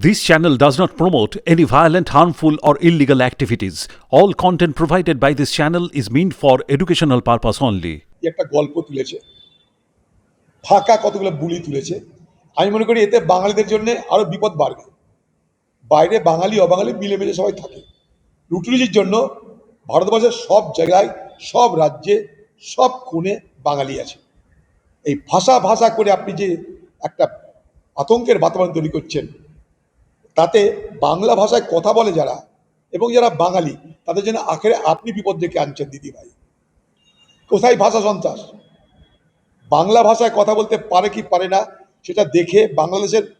This channel does not promote any violent, harmful, or illegal activities. All content provided by this channel is meant for educational purpose only. একটা গল্প তুলেছে ফাঁকা কতগুলো বুলি তুলেছে আমি মনে করি এতে বাঙালিদের জন্য আরও বিপদ বাড়বে বাইরে বাঙালি অবাঙালি মিলেমিশে সবাই থাকে লুটুরিজির জন্য ভারতবর্ষের সব জায়গায় সব রাজ্যে সব কোণে বাঙালি আছে এই ভাষা ভাষা করে আপনি যে একটা আতঙ্কের বাতাবরণ তৈরি করছেন তাতে বাংলা ভাষায় কথা বলে যারা এবং যারা বাঙালি, তাদের জন্য আখেরে আপনি বিপদ ডেকে আনছেন দিদি ভাই। কোথায় ভাষা সন্ত্রাস? বাংলা ভাষায় কথা বলতে পারে কি পারে না, সেটা দেখে বাংলাদেশের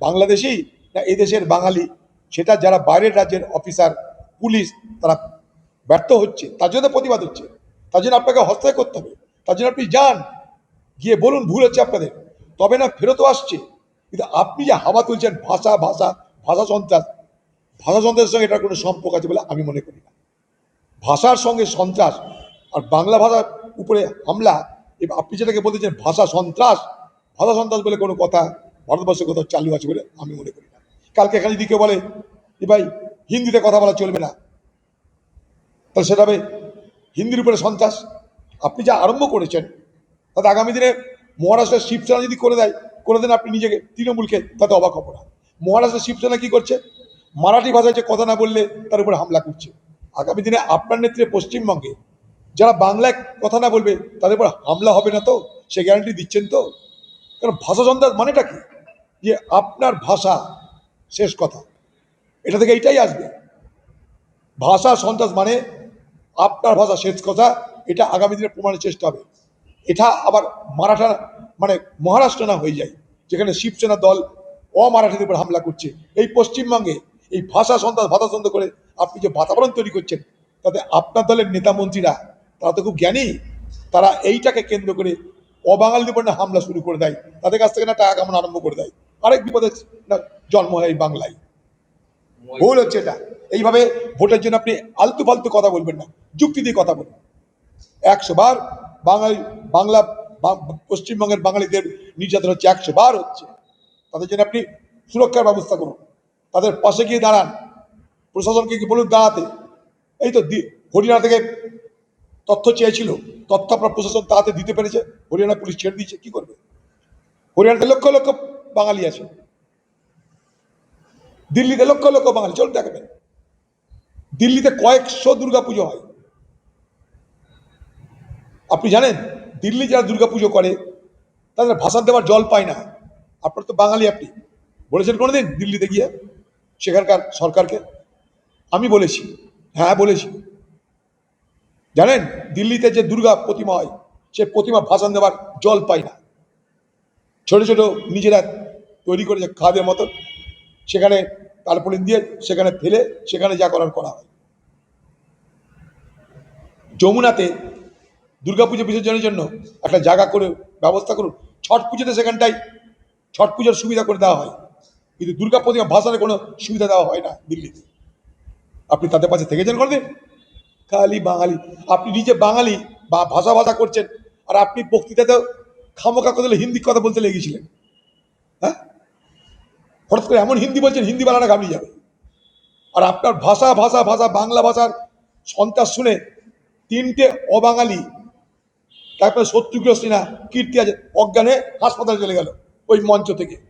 বাংলাদেশি না এদেশের বাঙালি, সেটা যারা বাইরের রাজ্যের অফিসার, পুলিশ, তারা ব্যর্থ হচ্ছে, তার জন্য প্রতিবাদ হচ্ছে। তার জন্য আপনাকে হস্তায় করতে হবে। তার জন্য আপনি যান। গিয়ে বলুন, ভুল হচ্ছে আপনাদের। তবে না, ফেরতও আসছে। কিন্তু আপনি যে হাওয়া তুলছেন ভাষা ভাষা ভাষা সন্ত্রাস ভাষা সন্ত্রাসের সঙ্গে এটার কোনো সম্পর্ক আছে বলে আমি মনে করি না। ভাষার সঙ্গে সন্ত্রাস আর বাংলা ভাষার উপরে হামলা আপনি যেটাকে বলতেছেন ভাষা সন্ত্রাস ভাষা সন্ত্রাস বলে কোনো কথা ভারতবর্ষে কোথাও চালু আছে বলে আমি মনে করি না। কালকে এখানে যদি কেউ বলে যে ভাই, হিন্দিতে কথা বলা চলবে না। তাহলে সেটা হবে হিন্দির উপরে সন্ত্রাস। আপনি যা আরম্ভ করেছেন, তাতে আগামী দিনে মহারাষ্ট্রের শিবসেনা যদি করে দেয়, করে দেন আপনি নিজেকে, তৃণমূলকে, তাতে অবাক হব না। মহারাষ্ট্রের শিবসেনা কি করছে? মারাঠি ভাষায় যে কথা না বললে তার উপরে হামলা করছে। আগামী দিনে আপনার নেতৃত্বে পশ্চিমবঙ্গে যারা বাংলায় কথা না বলবে, তাদের উপর হামলা হবে না তো? সে গ্যারান্টি দিচ্ছেন তো? কারণ ভাষা সন্ত্রাস মানেটা কি? যে আপনার ভাষা শেষ কথা। এটা থেকে এইটাই আসবে। ভাষা সন্ত্রাস মানে আপনার ভাষা শেষ কথা, এটা আগামী দিনে প্রমাণের চেষ্টা হবে। এটা আবার মারাঠা মানে মহারাষ্ট্র না হয়ে যায়, যেখানে শিবসেনা দল অমারাঠিদের উপর হামলা করছে। এই পশ্চিমবঙ্গে এই ভাষা সন্ত্রাস ভাষা সন্ত্রাস করে আপনি যে বাতাবরণ তৈরি করছেন, তাতে আপনার দলের নেতা মন্ত্রীরা, তারা তো খুব জ্ঞানী, তারা এইটাকে কেন্দ্র করে অবাঙালিদের উপর না হামলা শুরু করে দেয়। তাদের কাছ থেকে না টাকা কামানো আরম্ভ করে দেয়। আরেক বিপদের জন্ম হয় এই বাংলায়। ভুল হচ্ছে এটা। এইভাবে ভোটের জন্য আপনি আলতু ফালতু কথা বলবেন না। যুক্তি দিয়ে কথা বলবেন একশো বার বাঙালি, বাংলা পশ্চিমবঙ্গের বাঙালিদের নির্যাতন হচ্ছে একশো বার হচ্ছে। তাদের জন্য আপনি সুরক্ষার ব্যবস্থা করুন। তাদের পাশে গিয়ে দাঁড়ান। প্রশাসনকে কি বলুন দাঁড়াতে। এই তো হরিয়ানা থেকে তথ্য চেয়েছিল। তথ্য আপনার প্রশাসন তাড়াতে দিতে পেরেছে। হরিয়ানা পুলিশ ছেড়ে দিয়েছে। কি করবে? হরিয়ানাতে লক্ষ লক্ষ বাঙালি আছে। দিল্লিতে লক্ষ লক্ষ বাঙালি। চলুন দেখাবেন। দিল্লিতে কয়েকশো দুর্গা পুজো হয়। আপনি জানেন, দিল্লি যারা দুর্গা পুজো করে, তাদের ভাষা দেওয়ার জল পায় না। আপনার তো বাঙালি আপনি। বলেছেন কোনোদিন দিল্লিতে গিয়ে? সেখানকার সরকারকে? আমি বলেছি। হ্যাঁ বলেছি। জানেন, দিল্লিতে যে দুর্গা প্রতিমা হয়, সে প্রতিমা ভাষণ দেওয়ার জল পায় না। ছোট ছোট নিজেরা তৈরি করে করেছে খাদের মতো সেখানে তারপরে দিয়ে সেখানে ফেলে, সেখানে যা করার করা হয়। যমুনাতে দুর্গাপুজো বিসর্জনের জন্য একটা জায়গা করে ব্যবস্থা করুন। ছট পুজোতে সেখানটাই ছট পুজোর সুবিধা করে দেওয়া হয়। কিন্তু দুর্গা প্রতিমা ভাষণের কোনো সুবিধা দেওয়া হয় না দিল্লিতে। আপনি তাদের পাশে থেকেছেন কোনোদিন? খালি বাঙালি। আপনি নিজে বাঙালি বা ভাষা ভাষা করছেন, আর আপনি বক্তৃতাতেও কথা বলে হিন্দি কথা বলতে লেগেছিলেন। হ্যাঁ? হঠাৎ করে এমন হিন্দি বলছেন, হিন্দি বাংলাটা ঘাবড়িয়ে যাবে। আর আপনার ভাষা ভাষা ভাষা, বাংলা ভাষার সন্ত্রাস শুনে তিনটে অবাঙালি, তারপরে শত্রুঘ্ন সিনহা কীর্তি আছে, অজ্ঞানে হাসপাতালে চলে গেল। ওই মঞ্চ থেকে।